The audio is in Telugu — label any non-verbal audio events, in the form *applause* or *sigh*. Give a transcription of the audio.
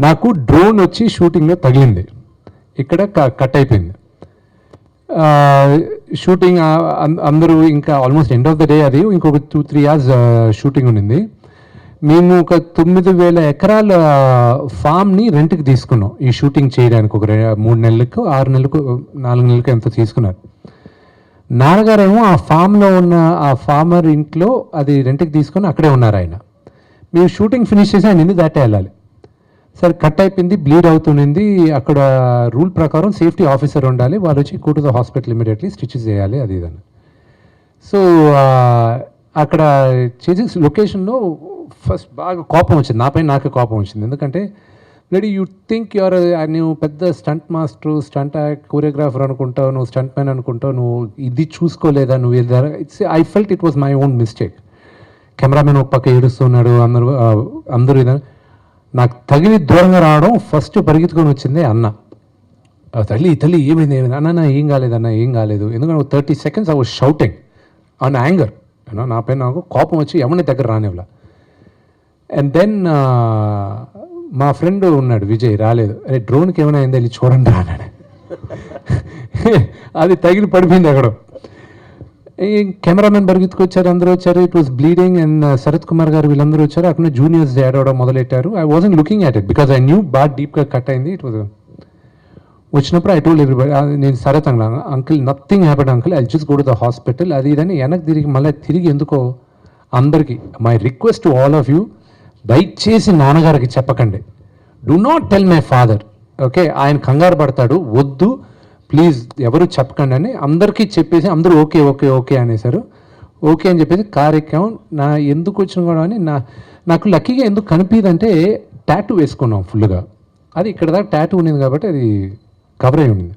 నాకు డ్రోన్ వచ్చి షూటింగ్లో తగిలింది. ఇక్కడ క- కట్ అయిపోయింది. షూటింగ్ అందరూ ఇంకా almost end of the day అది. ఇంకొక టూ త్రీ అవర్స్ షూటింగ్ ఉండింది. మేము ఒక తొమ్మిది వేల ఎకరాల ఫామ్ని రెంట్కి తీసుకున్నాం. ఈ షూటింగ్ చేయడానికి ఒక మూడు నెలలకు ఆరు నెలలకు నాలుగు నెలలకు ఎంతో తీసుకున్నారు. నాన్నగారేమో ఆ ఫామ్లో ఉన్న ఆ ఫార్మర్ ఇంట్లో అది రెంట్కి తీసుకొని అక్కడే ఉన్నారు ఆయన. మేము షూటింగ్ ఫినిష్ చేసి ఆయన దాటే వెళ్ళాలి. సరే కట్ అయిపోయింది బ్లీడ్ అవుతుండింది. అక్కడ రూల్ ప్రకారం సేఫ్టీ ఆఫీసర్ ఉండాలి. వాళ్ళు వచ్చి go to the hospital immediately stitches చేయాలి అది ఇదని సో అక్కడ చేసే లొకేషన్లో ఫస్ట్ బాగా కోపం వచ్చింది. నాపై నాకే కోపం వచ్చింది. ఎందుకంటే రెడీ యూ థింక్ యువర్ నువ్వు పెద్ద స్టంట్ మాస్టర్ స్టంట్ కోరియోగ్రాఫర్ అనుకుంటావు నువ్వు స్టంట్ మ్యాన్ అనుకుంటావు నువ్వు ఇది చూసుకోలేదా నువ్వు it's I felt it was my own mistake cameraman ఒక పక్క ఏడుస్తున్నాడు అందరూ అందరూ ఇదని నాకు తగిలి దూరంగా రావడం ఫస్ట్ పరిగెత్తుకొని వచ్చింది అన్న. తల్లి తల్లి ఏమైంది ఏమైంది? అన్న ఏం కాలేదు అన్న ఏం కాలేదు. ఎందుకంటే thirty seconds I was shouting on anger నా పైన నాకు కోపం వచ్చి ఎవరిని దగ్గర రానివ్వలా. అండ్ దెన్ మా ఫ్రెండ్ ఉన్నాడు విజయ్ రాలేదు. అరే డ్రోన్కి ఏమైనా అయిందో? వెళ్ళి చూడండి రా *laughs* అది తగిలి పడిపోయింది అక్కడ ఈ కెమెరామెన్ పరిగెత్తుకొచ్చారు అందరూ వచ్చారు. It was bleeding and Sarath Kumar గారు వీళ్ళందరూ వచ్చారు. అక్కడ జూనియర్స్ ఏడవడం మొదలెట్టారు. I wasn't looking at it because I knew బాగా డీప్గా కట్ అయింది. ఇట్ వాజ్ వచ్చినప్పుడు ఐ టోల్ ఎవ్రీబడి నేను శరత్ అన్నాను. Uncle nothing happened uncle I just go to the hospital అది ఇదని వెనక్కి తిరిగి మళ్ళీ తిరిగి ఎందుకో అందరికీ my request to all of you దయచేసి నాన్నగారికి చెప్పకండి. Do not tell my father okay ఆయన కంగారు పడతాడు. వద్దు ప్లీజ్ ఎవరు చెప్పకండి అని అందరికీ చెప్పేసి అందరూ ఓకే ఓకే ఓకే అనేసారు ఓకే అని చెప్పేసి కార్యక్రమం నా ఎందుకు వచ్చిన కూడా అని నా నాకు లక్కీగా ఎందుకు కనిపించదంటే ట్యాటూ వేసుకున్నాం ఫుల్గా అది ఇక్కడ దాకా ట్యాటూ ఉన్నది కాబట్టి అది కవర్ అయి ఉండింది.